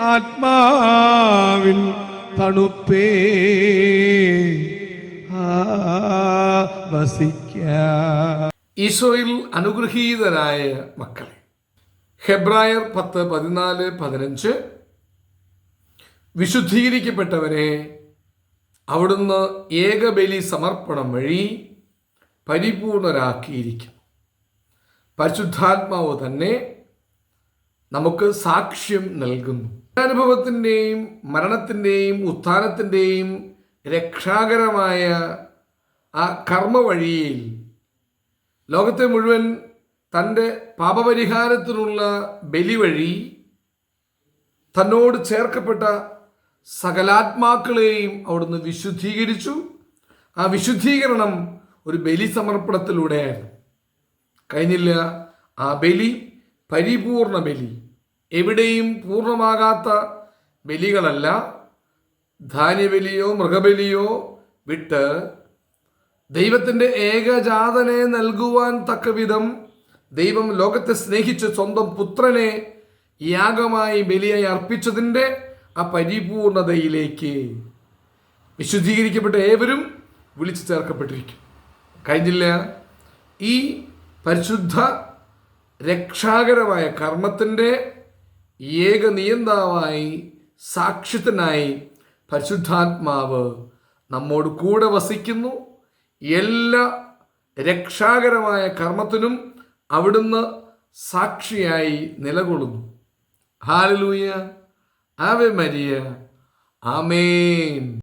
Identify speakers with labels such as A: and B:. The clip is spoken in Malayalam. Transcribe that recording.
A: ആത്മാവിൻ തണുപ്പേ. വസിക്ക.
B: ഈശോയിൽ അനുഗ്രഹീതരായ മക്കളെ ഹെബ്രായർ പത്ത് പതിനാല് പതിനഞ്ച്. വിശുദ്ധീകരിക്കപ്പെട്ടവരെ അവിടുന്ന് ഏകബലി സമർപ്പണം വഴി പരിപൂർണരാക്കിയിരിക്കും പരിശുദ്ധാത്മാവ് തന്നെ നമുക്ക് സാക്ഷ്യം നൽകുന്നു. അനുഭവത്തിന്റെയും മരണത്തിന്റെയും ഉത്ഥാനത്തിന്റെയും രക്ഷാകരമായ ആ കർമ്മ വഴിയിൽ ലോകത്തെ മുഴുവൻ തന്റെ പാപപരിഹാരത്തിനുള്ള ബലി വഴി തന്നോട് ചേർക്കപ്പെട്ട സകലാത്മാക്കളെയും അവിടുന്ന് വിശുദ്ധീകരിച്ചു. ആ വിശുദ്ധീകരണം ഒരു ബലി സമർപ്പണത്തിലൂടെയായിരുന്നു കഴിഞ്ഞില്ല ആ ബലി പരിപൂർണ ബലി. എവിടെയും പൂർണമാകാത്ത ബലികളല്ല. ധാന്യബലിയോ മൃഗബലിയോ വിട്ട് ദൈവത്തിന്റെ ഏകജാതനെ നൽകുവാൻ തക്കവിധം ദൈവം ലോകത്തെ സ്നേഹിച്ച് സ്വന്തം പുത്രനെ യാഗമായി ബലിയായി അർപ്പിച്ചതിന്റെ ആ പരിപൂർണതയിലേക്ക് വിശുദ്ധീകരിക്കപ്പെട്ട ഏവരും വിളിച്ചു ചേർക്കപ്പെട്ടിരിക്കും. കഴിഞ്ഞില്ല. ഈ പരിശുദ്ധ രക്ഷാകരമായ കർമ്മത്തിന്റെ ഏക നിയന്താവായി സാക്ഷ്യത്തിനായി പരിശുദ്ധാത്മാവ് നമ്മോട് കൂടെ വസിക്കുന്നു. എല്ലാ രക്ഷാകരമായ കർമ്മത്തിനും അവിടുന്ന് സാക്ഷിയായി നിലകൊള്ളുന്നു. ഹാലലൂയ. ആവെ മരിയ. ആമേൻ.